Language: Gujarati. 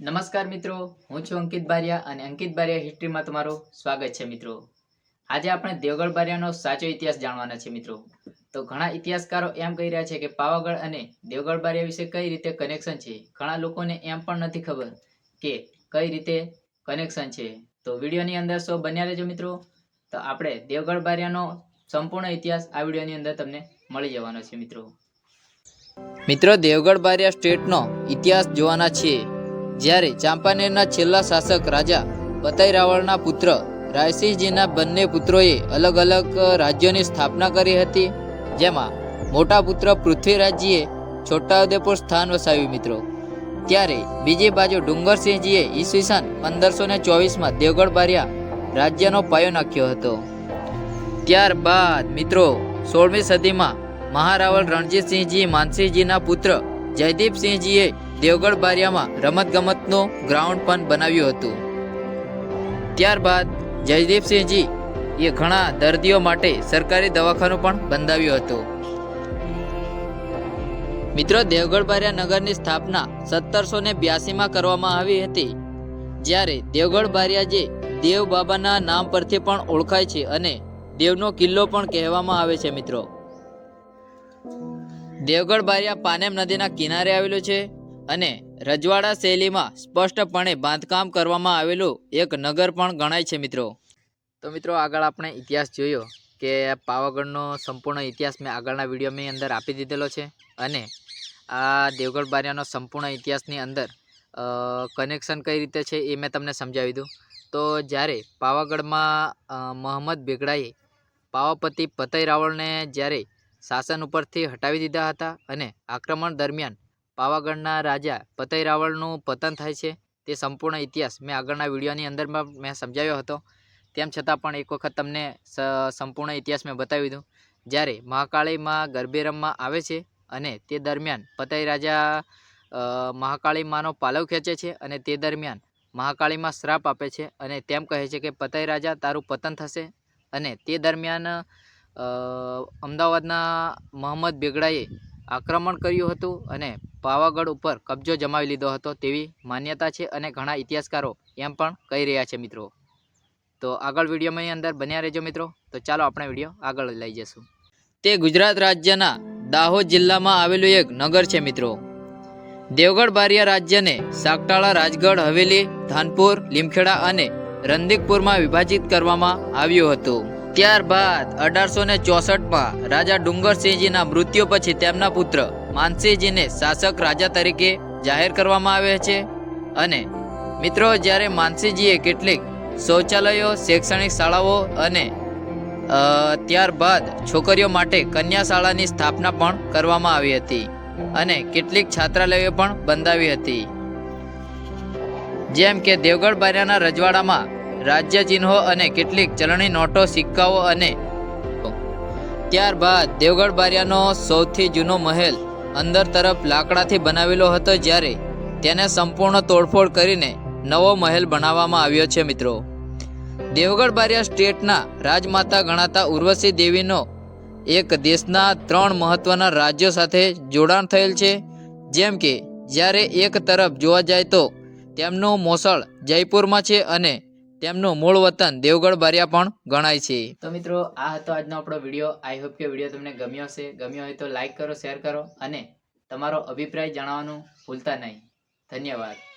નમસ્કાર મિત્રો, હું છું અંકિત બારિયા અને અંકિત બારિયા હિસ્ટ્રીમાં તમારું સ્વાગત છે મિત્રો. આજે આપણે દેવગઢ બારિયાનો સાચો ઇતિહાસ જાણવાના છે મિત્રો. તો ઘણા ઇતિહાસકારો એમ કહી રહ્યા છે કે પાવાગઢ અને દેવગઢ બારિયા વિશે કઈ રીતે કનેક્શન છે? ઘણા લોકોને એમ પણ નથી ખબર કે કઈ રીતે કનેક્શન છે. તો વિડીયોની અંદર સો બન્યા રહેજો મિત્રો. તો આપણે દેવગઢ બારિયાનો સંપૂર્ણ ઇતિહાસ આ વિડીયોની અંદર તમને મળી જવાનો છે મિત્રો. મિત્રો, દેવગઢ બારિયા સ્ટેટનો ઇતિહાસ જોવાના છીએ. જ્યારે ચાંપાનેરના છેલ્લા શાસક રાજા પતઈ રાવળના પુત્ર રાયસિંહજીના બંને પુત્રોએ અલગ અલગ રાજ્યોની સ્થાપના કરી હતી, જેમાં મોટા પુત્ર પૃથ્વીરાજજીએ છોટાઉદેપુર સ્થાન વસાવ્યું મિત્રો. ત્યારે બીજી બાજુ ડુંગરસિંહજીએ ઈસવીસન પંદરસો ને ચોવીસમાં દેવગઢ બારિયા રાજ્યનો પાયો નાખ્યો હતો. ત્યારબાદ મિત્રો, સોળમી સદીમાં મહારાવલ રણજીતસિંહજી, માનસિંહજીના પુત્ર જયદીપસિંહજીએ દેવગઢ બારિયામાં રમતગમતનું ગ્રાઉન્ડ પણ બનાવ્યું હતું. ત્યારબાદ જયદીપસિંહજી એ ઘણા દર્દીઓ માટે સરકારી દવાખાનું પણ બંધાવ્યું હતું. મિત્રો, દેવગઢ બારિયા નગરની સ્થાપના સત્તરસો ને બ્યાસીમાં કરવામાં આવી હતી. જ્યારે દેવગઢ બારિયા જે દેવ બાબાના નામ પરથી પણ ઓળખાય છે અને દેવનો કિલ્લો પણ કહેવામાં આવે છે, મિત્રો. દેવગઢ બારિયા પાનેમ નદીના કિનારે આવેલું છે. અને રજવાડા શૈલીમાં સ્પષ્ટપણે બાંધકામ કરવામાં આવેલું એક નગર પણ ગણાય છે મિત્રો. તો મિત્રો આગળ આપણે ઇતિહાસ જોયો કે પાવાગઢનો સંપૂર્ણ ઇતિહાસ મેં આગળના વિડીયોની અંદર આપી દીધેલો છે અને આ દેવગઢ બારિયાનો સંપૂર્ણ ઇતિહાસની અંદર કનેક્શન કઈ રીતે છે એ મેં તમને સમજાવી દઉં. તો જ્યારે પાવાગઢમાં મોહમ્મદ બેગડાએ પાવાપતિ પતઈ રાવળને જ્યારે શાસન ઉપરથી હટાવી દીધા હતા અને આક્રમણ દરમિયાન પાવાગઢના રાજા પતઈ રાવળનું પતન થાય છે, તે સંપૂર્ણ ઇતિહાસ મેં આગળના વિડીયોની અંદરમાં મેં સમજાવ્યો હતો. તેમ છતાં પણ એક વખત તમને સંપૂર્ણ ઇતિહાસ મેં બતાવી દઉં. જ્યારે મહાકાળીમાં ગરબે રમવા આવે છે અને તે દરમિયાન પતઈ રાજા મહાકાળીમાંનો મહાકાળી માનો પાલવ ખેંચે છે અને તે દરમિયાન મહાકાળીમાં શ્રાપ આપે છે અને તેમ કહે છે કે પતઈ રાજા તારું પતન થશે અને તે દરમિયાન અમદાવાદના મોહમ્મદ બેગડાએ આક્રમણ કર્યું હતું અને પાવાગઢ ઉપર કબજો જમાવી લીધો હતો તેવી માન્યતા છે અને ઘણા ઇતિહાસકારો એમ પણ કહી રહ્યા છે મિત્રો. તો આગળ વિડીયોની અંદર બન્યા રહેજો મિત્રો. તો ચાલો આપણે વીડિયો આગળ લઈ જઈશું. તે ગુજરાત રાજ્યના દાહોદ જિલ્લામાં આવેલું એક નગર છે મિત્રો. દેવગઢ બારિયા રાજ્યને સાગટાળા, રાજગઢ, હવેલી, ધાનપુર, લીમખેડા અને રંદીકપુરમાં વિભાજિત કરવામાં આવ્યું હતું. ત્યારબાદ અઢારસો ને ચોસઠમાં રાજા ડુંગરસિંહજીના મૃત્યુ પછી તેમના પુત્ર માનસિંહજીને શાસક રાજા તરીકે જાહેર કરવામાં આવે છે. અને મિત્રો, જ્યારે માનસિંહજીએ કેટલીક શૌચાલયો, શૈક્ષણિક શાળાઓ અને ત્યારબાદ છોકરીઓ માટે કન્યા શાળાની સ્થાપના પણ કરવામાં આવી હતી અને કેટલીક છાત્રાલયો પણ બંધાવી હતી. જેમ કે દેવગઢ બારિયાના રજવાડામાં રાજ્ય ચિહ્નો અને કેટલીક ચલણી નોટો, સિક્કાઓ અને ત્યારબાદ દેવગઢ બારિયાનો સૌથી જૂનો મહેલ અંદર તરફ લાકડાથી બનાવેલો હતો જ્યારે તેને સંપૂર્ણ તોડફોડ કરીને નવો મહેલ બનાવવામાં આવ્યો છે મિત્રો. દેવગઢ બારિયા સ્ટેટના રાજમાતા ગણાતા ઉર્વશી દેવીનો એક દેશના ત્રણ મહત્વના રાજ્યો સાથે જોડાણ થયેલ છે. જેમ કે, જ્યારે એક તરફ જોવા જાય તો તેમનું મોસળ જયપુરમાં છે અને તેમનું મૂળ વતન દેવગઢ બારિયા પણ ગણાય છે. તો મિત્રો, આ હતો આજનો આપણો વીડિયો. આઈ હોપ કે વીડિયો તમને ગમ્યો હશે. ગમ્યો હોય તો લાઈક કરો શેર કરો અને તમારો અભિપ્રાય જણાવવાનું ભૂલતા નહીં. ધન્યવાદ.